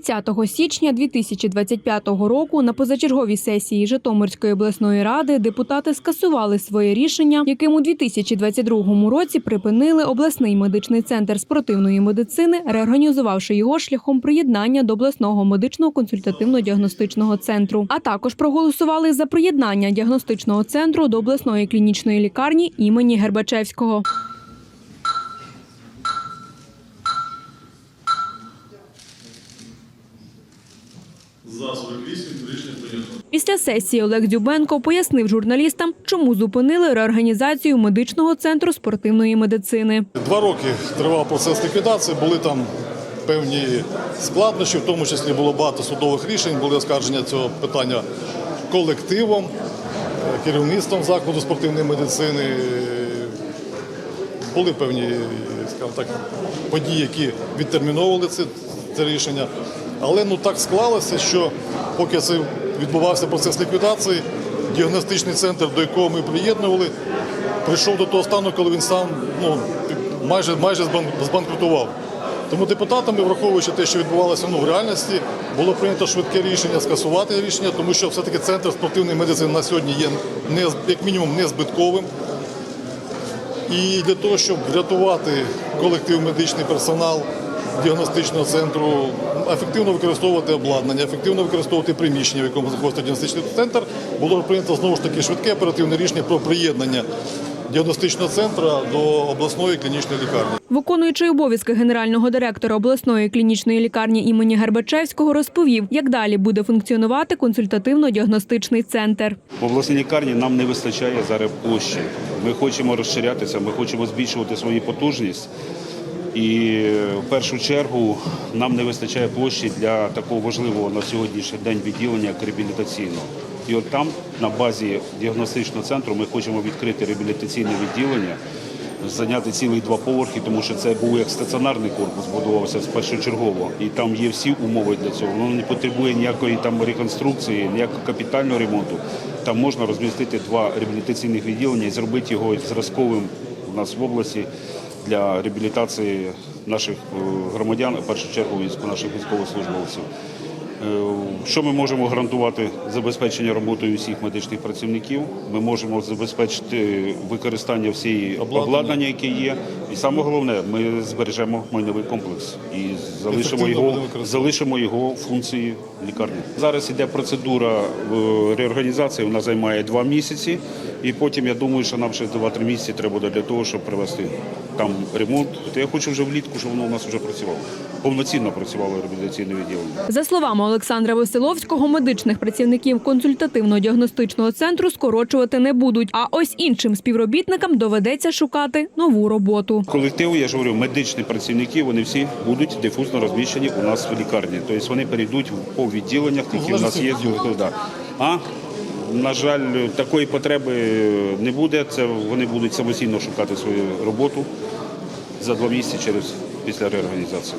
30 січня 2025 року на позачерговій сесії Житомирської обласної ради депутати скасували своє рішення, яким у 2022 році припинили обласний медичний центр спортивної медицини, реорганізувавши його шляхом приєднання до обласного медичного консультативно-діагностичного центру. А також проголосували за приєднання діагностичного центру до обласної клінічної лікарні імені Гербачевського. За 48 рішення прийнято. Після сесії Олег Дзюбенко пояснив журналістам, чому зупинили реорганізацію медичного центру спортивної медицини. Два роки тривав процес ліквідації, були там певні складнощі, в тому числі було багато судових рішень, були оскарження цього питання колективом, керівництвом закладу спортивної медицини. Були певні скажімо так, події, які відтерміновували це, це рішення. Але ну так склалося, що поки це відбувався процес ліквідації, діагностичний центр, до якого ми приєднували, прийшов до того стану, коли він сам ну, майже, майже збанкрутував. Тому депутатами, враховуючи те, що відбувалося ну, в реальності, було прийнято швидке рішення скасувати рішення, тому що все-таки центр спортивної медицини на сьогодні є не, як мінімум не збитковим. І для того, щоб врятувати колектив медичний персонал діагностичного центру, ефективно використовувати обладнання, ефективно використовувати приміщення, в якому знаходиться діагностичний центр, було прийнято знову ж таки швидке оперативне рішення про приєднання діагностичного центру до обласної клінічної лікарні. Виконуючий обов'язки генерального директора обласної клінічної лікарні імені Гербачевського розповів, як далі буде функціонувати консультативно-діагностичний центр. В обласній лікарні нам не вистачає зараз площі. Ми хочемо розширятися, ми хочемо збільшувати свою потужність. І в першу чергу нам не вистачає площі для такого важливого на сьогоднішній день відділення як реабілітаційного. І от там, на базі діагностичного центру, ми хочемо відкрити реабілітаційне відділення, зайняти цілих два поверхи, тому що це був як стаціонарний корпус, будувався з першочергово. І там є всі умови для цього. Воно не потребує ніякої там реконструкції, ніякого капітального ремонту. Там можна розмістити два реабілітаційних відділення і зробити його зразковим у нас в області для реабілітації наших е, громадян, в першу чергу наших військовослужбовців. Е, Що ми можемо гарантувати забезпечення роботою всіх медичних працівників? Ми можемо забезпечити використання всієї Обладнання. обладнання, яке є. І саме головне, ми збережемо майновий комплекс і залишимо його, залишимо його функції лікарні. Зараз іде процедура е, реорганізації, вона займає два місяці. І потім я думаю, що нам ще 2-3 місяці треба буде для того, щоб провести там ремонт. То я хочу вже влітку, щоб воно у нас вже працювало. Повноцінно працювало реабілітаційне відділення. За словами Олександра Веселовського, медичних працівників консультативно-діагностичного центру скорочувати не будуть. А ось іншим співробітникам доведеться шукати нову роботу. Колектив, я ж говорю, медичні працівники, вони всі будуть дифузно розміщені у нас в лікарні. Тобто вони перейдуть по відділеннях, які в нас є. А на жаль, такої потреби не буде. Це вони будуть самостійно шукати свою роботу за два місяці через після реорганізації.